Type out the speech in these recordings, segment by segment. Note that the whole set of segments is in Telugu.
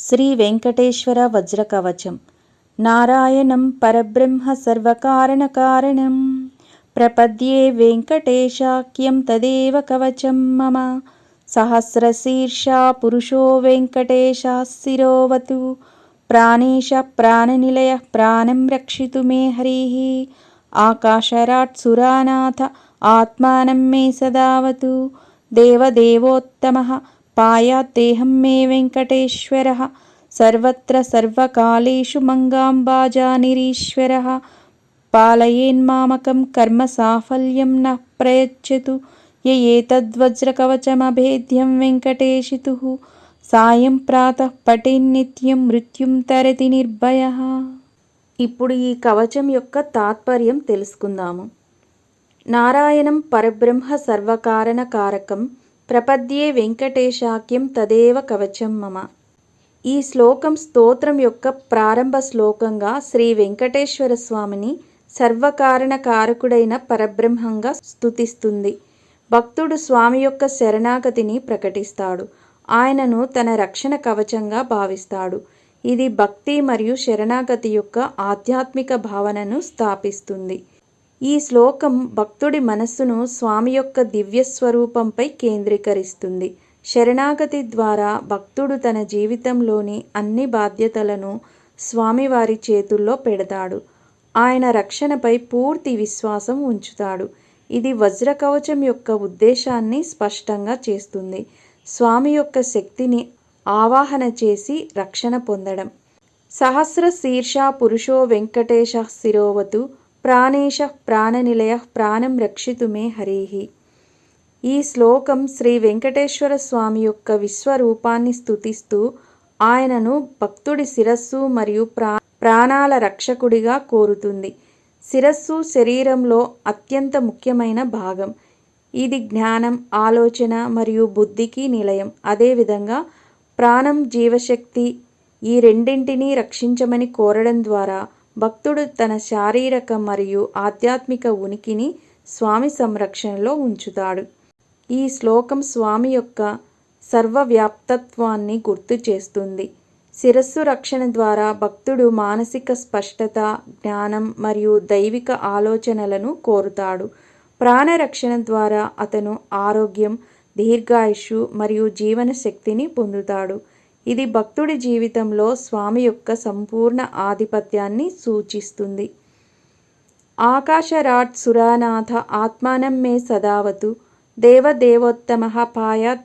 శ్రీ వెంకటేశ్వర వజ్రకవచం నారాయణం పరబ్రహ్మ సర్వకారణ కారణం. ప్రపద్యే వెంకటేశాఖ్యం తదేవ కవచం మమ. సహస్రశీర్షా పురుషో వెంకటేశాశిరోవతు ప్రాణేశ ప్రాణనిలయ ప్రాణం రక్షితు మే హరి. ఆకాశరాట్ సురానాథ ఆత్మానం మే సదావతు. దేవదేవోత్తమ పాయాత్తేహం మే వెంకటేశ్వరः. సర్వత్ర సర్వకాలేషు మంగాంబాజానిరీశ్వరः పాలయేన్మామకం కర్మ సాఫల్యం న ప్రయచ్చతు య ఏతద్వజ్రకవచమభేద్యం వెంకటేశితుः. సాయం ప్రాతః పఠేన్నిత్యం మృత్యుం తరతి నిర్భయः. ఇప్పుడు ఈ కవచం యొక్క తాత్పర్యం తెలుసుకుందాము. నారాయణం పరబ్రహ్మ సర్వకారణ కారకం ప్రపద్యే వెంకటేశాఖ్యం తదేవ కవచం మమ. ఈ శ్లోకం స్తోత్రం యొక్క ప్రారంభ శ్లోకంగా శ్రీ వెంకటేశ్వర స్వామిని సర్వకారణ కారకుడైన పరబ్రహ్మంగా స్తుతిస్తుంది. భక్తుడు స్వామి యొక్క శరణాగతిని ప్రకటిస్తాడు. ఆయనను తన రక్షణ కవచంగా భావిస్తాడు. ఇది భక్తి మరియు శరణాగతి యొక్క ఆధ్యాత్మిక భావనను స్థాపిస్తుంది. ఈ శ్లోకం భక్తుడి మనస్సును స్వామి యొక్క దివ్య స్వరూపంపై కేంద్రీకరిస్తుంది. శరణాగతి ద్వారా భక్తుడు తన జీవితంలోని అన్ని బాధ్యతలను స్వామివారి చేతుల్లో పెడతాడు. ఆయన రక్షణపై పూర్తి విశ్వాసం ఉంచుతాడు. ఇది వజ్రకవచం యొక్క ఉద్దేశాన్ని స్పష్టంగా చేస్తుంది. స్వామి యొక్క శక్తిని ఆవాహన చేసి రక్షణ పొందడం. సహస్ర శీర్ష పురుషో వెంకటేశ శిరోవతు ప్రాణేశ ప్రాణనిలయ ప్రాణం రక్షితుమే హరిహి ఈ శ్లోకం శ్రీ వెంకటేశ్వర స్వామి యొక్క విశ్వరూపాన్ని స్తుతిస్తూ ఆయనను భక్తుడి శిరస్సు మరియు ప్రా ప్రాణాల రక్షకుడిగా కోరుతుంది. శిరస్సు శరీరంలో అత్యంత ముఖ్యమైన భాగం. ఇది జ్ఞానం ఆలోచన మరియు బుద్ధికి నిలయం. అదేవిధంగా ప్రాణం జీవశక్తి ఈ రెండింటినీ రక్షించమని కోరడం ద్వారా భక్తుడు తన శారీరక మరియు ఆధ్యాత్మిక ఉనికిని స్వామి సంరక్షణలో ఉంచుతాడు. ఈ శ్లోకం స్వామి యొక్క సర్వవ్యాప్తత్వాన్ని గుర్తు చేస్తుంది. శిరస్సు రక్షణ ద్వారా భక్తుడు మానసిక స్పష్టత జ్ఞానం మరియు దైవిక ఆలోచనలను కోరుతాడు. ప్రాణరక్షణ ద్వారా అతను ఆరోగ్యం దీర్ఘాయుషు మరియు జీవన శక్తిని పొందుతాడు. ఇది భక్తుడి జీవితంలో స్వామి యొక్క సంపూర్ణ ఆధిపత్యాన్ని సూచిస్తుంది. ఆకాశరాట్ సురానాథ ఆత్మానం మే సదావతు దేవదేవోత్తమ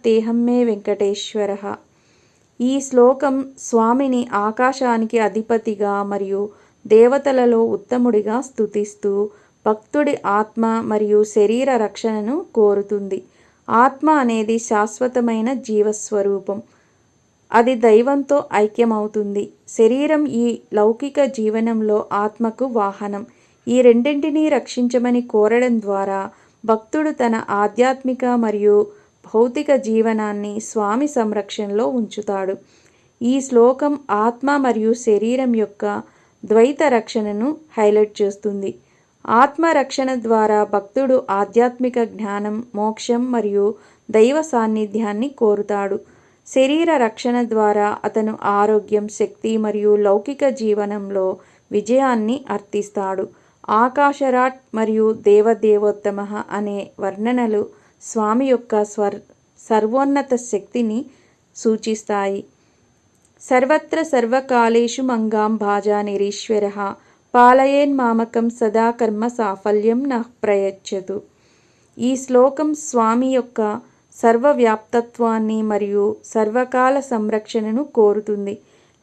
దేహం మే వెంకటేశ్వర. ఈ శ్లోకం స్వామిని ఆకాశానికి అధిపతిగా మరియు దేవతలలో ఉత్తముడిగా స్తుతిస్తూ భక్తుడి ఆత్మ మరియు శరీర రక్షణను కోరుతుంది. ఆత్మ అనేది శాశ్వతమైన జీవస్వరూపం. అది దైవంతో ఐక్యమవుతుంది. శరీరం ఈ లౌకిక జీవనంలో ఆత్మకు వాహనం. ఈ రెండింటినీ రక్షించమని కోరడం ద్వారా భక్తుడు తన ఆధ్యాత్మిక మరియు భౌతిక జీవనాన్ని స్వామి సంరక్షణలో ఉంచుతాడు. ఈ శ్లోకం ఆత్మ మరియు శరీరం యొక్క ద్వైత రక్షణను హైలైట్ చేస్తుంది. ఆత్మ రక్షణ ద్వారా భక్తుడు ఆధ్యాత్మిక జ్ఞానం మోక్షం మరియు దైవ సాన్నిధ్యాన్ని కోరుతాడు. శరీర రక్షణ ద్వారా అతను ఆరోగ్యం శక్తి మరియు లౌకిక జీవనంలో విజయాన్ని అర్థిస్తాడు ఆకాశరాట్ మరియు దేవదేవోత్తమ అనే వర్ణనలు స్వామి యొక్క స్వర్ సర్వోన్నత శక్తిని సూచిస్తాయి. సర్వత్ర సర్వకాలేషు మంగాం భాజా నిరీశ్వర పాలయేన్మామకం సదా కర్మ సాఫల్యం న ప్రయచ్చతు. ఈ శ్లోకం స్వామి యొక్క సర్వవ్యాప్తత్వాన్ని మరియు సర్వకాల సంరక్షణను కోరుతుంది.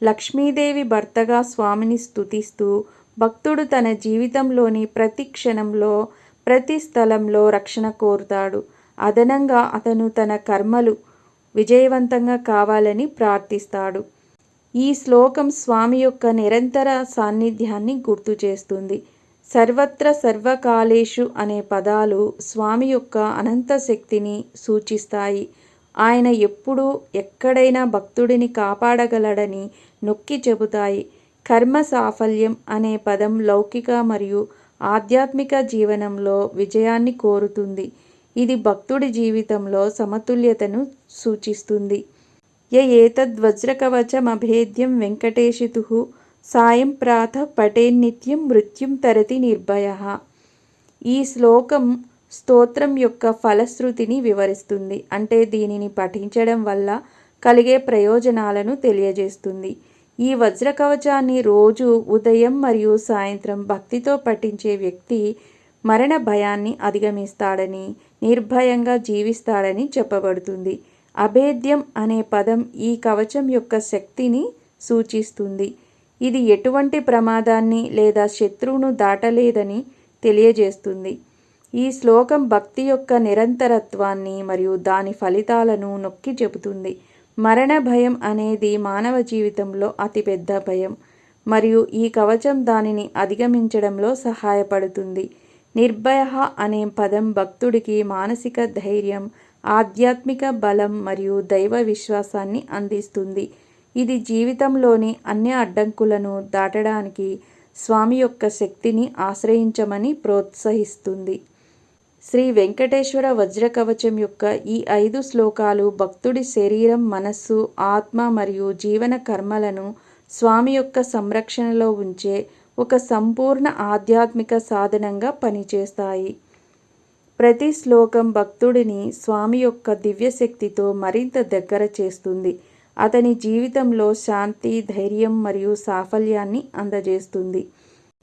లక్ష్మీదేవి భర్తగా స్వామిని స్తుతిస్తూ భక్తుడు తన జీవితంలోని ప్రతి క్షణంలో ప్రతి స్థలంలో రక్షణ కోరుతాడు. అదనంగా అతను తన కర్మలు విజయవంతంగా కావాలని ప్రార్థిస్తాడు. ఈ శ్లోకం స్వామి యొక్క నిరంతర సాన్నిధ్యాన్ని గుర్తు చేస్తుంది. సర్వత్ర సర్వకాలేషు అనే పదాలు స్వామి యొక్క అనంత శక్తిని సూచిస్తాయి. ఆయన ఎప్పుడూ ఎక్కడైనా భక్తుడిని కాపాడగలడని నొక్కి చెబుతాయి. కర్మ సాఫల్యం అనే పదం లౌకిక మరియు ఆధ్యాత్మిక జీవనంలో విజయాన్ని కోరుతుంది. ఇది భక్తుడి జీవితంలో సమతుల్యతను సూచిస్తుంది. య ఏతద్వజ్రకవచమభేద్యం వెంకటేశితు సాయం ప్రాత పటేన్నిత్యం మృత్యుం తరతి నిర్భయ. ఈ శ్లోకం స్తోత్రం యొక్క ఫలశ్రుతిని వివరిస్తుంది. అంటే దీనిని పఠించడం వల్ల కలిగే ప్రయోజనాలను తెలియజేస్తుంది. ఈ వజ్ర కవచాన్ని రోజు ఉదయం మరియు సాయంత్రం భక్తితో పఠించే వ్యక్తి మరణ భయాన్ని అధిగమిస్తాడని నిర్భయంగా జీవిస్తాడని చెప్పబడుతుంది. అభేద్యం అనే పదం ఈ కవచం యొక్క శక్తిని సూచిస్తుంది. ఇది ఎటువంటి ప్రమాదాన్ని లేదా శత్రువును దాటలేదని తెలియజేస్తుంది. ఈ శ్లోకం భక్తి యొక్క నిరంతరత్వాన్ని మరియు దాని ఫలితాలను నొక్కి చెబుతుంది. మరణ భయం అనేది మానవ జీవితంలో అతిపెద్ద భయం. మరియు ఈ కవచం దానిని అధిగమించడంలో సహాయపడుతుంది. నిర్భయ అనే పదం భక్తుడికి మానసిక ధైర్యం ఆధ్యాత్మిక బలం మరియు దైవ విశ్వాసాన్ని అందిస్తుంది. ఇది జీవితంలోని అన్ని అడ్డంకులను దాటడానికి స్వామి యొక్క శక్తిని ఆశ్రయించమని ప్రోత్సహిస్తుంది. శ్రీ వెంకటేశ్వర వజ్ర కవచం యొక్క ఈ ఐదు శ్లోకాలు భక్తుడి శరీరం మనస్సు ఆత్మ మరియు జీవన కర్మలను స్వామి యొక్క సంరక్షణలో ఉంచే ఒక సంపూర్ణ ఆధ్యాత్మిక సాధనంగా పనిచేస్తాయి. ప్రతి శ్లోకం భక్తుడిని స్వామి యొక్క దివ్యశక్తితో మరింత దగ్గర చేస్తుంది. అతని జీవితంలో శాంతి ధైర్యం మరియు సాఫల్యాన్ని అందజేస్తుంది.